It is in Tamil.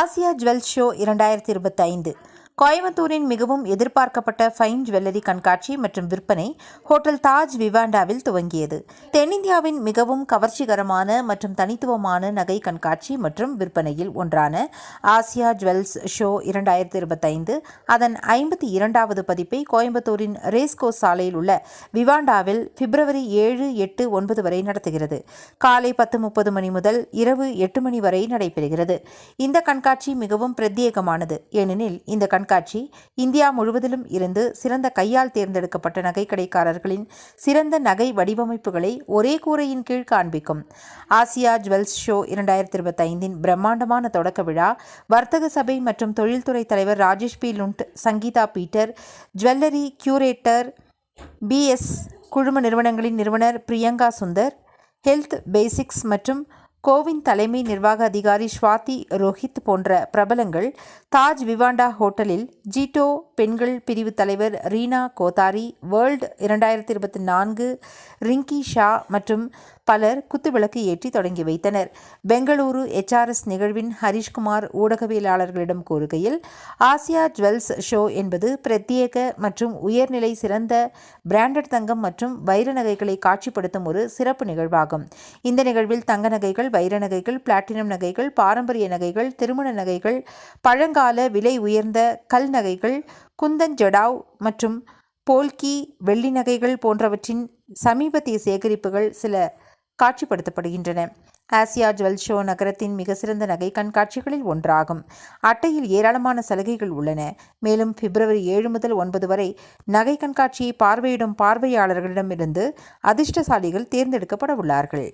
ஆசியா ஜுவல் ஷோ இரண்டாயிரத்தி இருபத்தைந்து. கோயம்புத்தூரின் மிகவும் எதிர்பார்க்கப்பட்ட ஃபைன் ஜுவல்லரி கண்காட்சி மற்றும் விற்பனை ஹோட்டல் தாஜ் விவாண்டாவில் துவங்கியது. தென்னிந்தியாவின் மிகவும் கவர்ச்சிகரமான மற்றும் தனித்துவமான நகை கண்காட்சி மற்றும் விற்பனையில் ஒன்றான ஆசியா ஜுவல்ஸ் ஷோ இரண்டாயிரத்தி இருபத்தைந்து அதன் ஐம்பத்தி இரண்டாவது பதிப்பை கோயம்புத்தூரின் ரேஸ்கோ சாலையில் உள்ள விவாண்டாவில் பிப்ரவரி ஏழு எட்டு ஒன்பது வரை நடத்துகிறது. காலை பத்து முப்பது மணி முதல் இரவு எட்டு மணி வரை நடைபெறுகிறது. இந்த கண்காட்சி மிகவும் பிரத்யேகமானது. ஏனெனில் இந்த கண்காட்சி இந்தியா முழுவதிலும் இருந்து சிறந்த கையால் தேர்ந்தெடுக்கப்பட்ட நகைக்கடைக்காரர்களின் சிறந்த நகை வடிவமைப்புகளை ஒரே கூரையின் கீழ் காண்பிக்கும். ஆசியா ஜுவல்ஸ் ஷோ இரண்டாயிரத்தி இருபத்தைந்தின் பிரம்மாண்டமான தொடக்க விழா வர்த்தக சபை மற்றும் தொழில்துறை தலைவர் Rajesh P. Lund Sangeetha Peter jewellery curator PS குழும நிறுவனங்களின் நிறுவனர் பிரியங்கா சுந்தர் ஹெல்த் பேசிக்ஸ் மற்றும் கோவின் தலைமை நிர்வாக அதிகாரி ஸ்வாதி ரோஹித் போன்ற பிரபலங்கள் தாஜ் விவாண்டா ஹோட்டலில் ஜீட்டோ பெண்கள் பிரிவு தலைவர் ரீனா கோதாரி வேர்ல்டு இரண்டாயிரத்தி இருபத்தி நான்கு ரிங்கி ஷா மற்றும் பலர் குத்துவிளக்கு ஏற்றி தொடங்கி வைத்தனர். பெங்களூரு எச்ஆர்எஸ் நிகழ்வின் ஹரிஷ்குமார் ஊடகவியலாளர்களிடம் கூறுகையில் ஆசியா ஜுவல்ஸ் ஷோ என்பது பிரத்யேக மற்றும் உயர்நிலை சிறந்த பிராண்டட் தங்கம் மற்றும் வைர நகைகளை காட்சிப்படுத்தும் ஒரு சிறப்பு நிகழ்வாகும். இந்த நிகழ்வில் தங்க நகைகள் வைர நகைகள் பிளாட்டினம் நகைகள் பாரம்பரிய நகைகள் திருமண நகைகள் பழங்கால விலை உயர்ந்த கல் நகைகள் குந்தன் ஜடாவ் மற்றும் போல்கி வெள்ளி நகைகள் போன்றவற்றின் சமீபத்திய சேகரிப்புகள் சில காட்சிப்படுத்தப்படுகின்றன. ஆசியா ஜுவல் ஷோ நகரத்தின் மிக சிறந்த நகை கண்காட்சிகளில் ஒன்றாகும். அட்டையில் ஏராளமான சலுகைகள் உள்ளன. மேலும் பிப்ரவரி ஏழு முதல் ஒன்பது வரை நகை கண்காட்சியை பார்வையிடும் பார்வையாளர்களிடமிருந்து அதிர்ஷ்டசாலிகள் தேர்ந்தெடுக்கப்பட உள்ளார்கள்.